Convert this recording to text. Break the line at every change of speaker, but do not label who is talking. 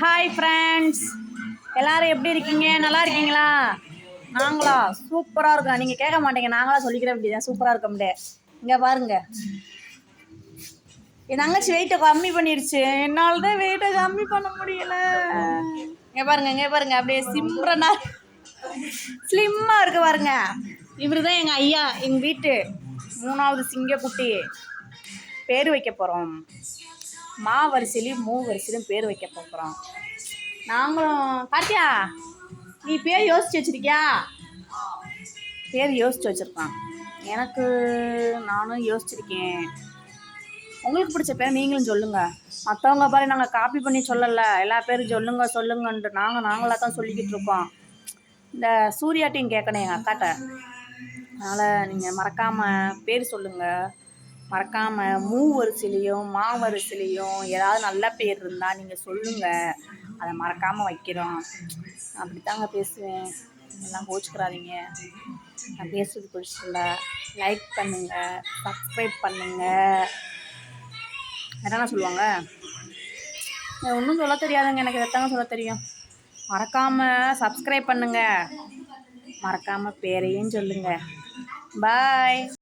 hi friends எல்லோரும் எப்படி இருக்கீங்க நல்லா இருக்கீங்களா நாங்களா சூப்பராக இருக்கோம் நீங்கள் கேட்க மாட்டீங்க நாங்களாம் சொல்லிக்கிற அப்படிதான் சூப்பராக இருக்க முடியாது இங்கே பாருங்க என் தங்கச்சி வெயிட்டை கம்மி பண்ணிடுச்சு என்னால் தான் வெயிட்டை கம்மி பண்ண முடியல இங்கே பாருங்க இங்கே பாருங்க அப்படியே சிம்ரனா ஸ்லிம்மாக இருக்கு பாருங்க இவர் தான் எங்கள் ஐயா எங்கள் வீட்டு மூணாவது சிங்கக்குட்டி பேர் வைக்க போகிறோம் மா வரிசையிலையும் மூ வரிசையிலையும் பேர் வைக்க போகிறோம் நாங்களும் பாத்தியா நீ பேர் யோசிச்சு வச்சிருக்கியா பேர் யோசிச்சு வச்சுருக்கான் எனக்கு நானும் யோசிச்சிருக்கேன் உங்களுக்கு பிடிச்ச பேர் நீங்களும் சொல்லுங்கள் மற்றவங்க பாரு நாங்கள் காப்பி பண்ணி சொல்லலை எல்லா பேரும் சொல்லுங்க சொல்லுங்கன்ட்டு நாங்கள் நாங்களாக தான் சொல்லிக்கிட்டு இருக்கோம் இந்த சூர்யாட்டையும் கேட்கணும் எங்கள் அக்காட்ட அதனால் நீங்கள் மறக்காமல் பேர் சொல்லுங்கள் மறக்காமல் மா வரிசையிலையும் ஏதாவது நல்ல பேர் இருந்தால் நீங்கள் சொல்லுங்கள் அதை மறக்காமல் வைக்கிறோம் அப்படித்தாங்க பேசுவேன் எல்லாம் கோச்சுக்கிறாதீங்க நான் பேசுறது பிடிச்சில்ல லைக் பண்ணுங்கள் சப்ஸ்கிரைப் பண்ணுங்கள் என்ன சொல்லுவாங்க ஒன்றும் சொல்ல தெரியாதுங்க எனக்கு எதாங்க சொல்ல தெரியும் மறக்காமல் சப்ஸ்கிரைப் பண்ணுங்கள் மறக்காமல் பேரையும் சொல்லுங்கள் பாய்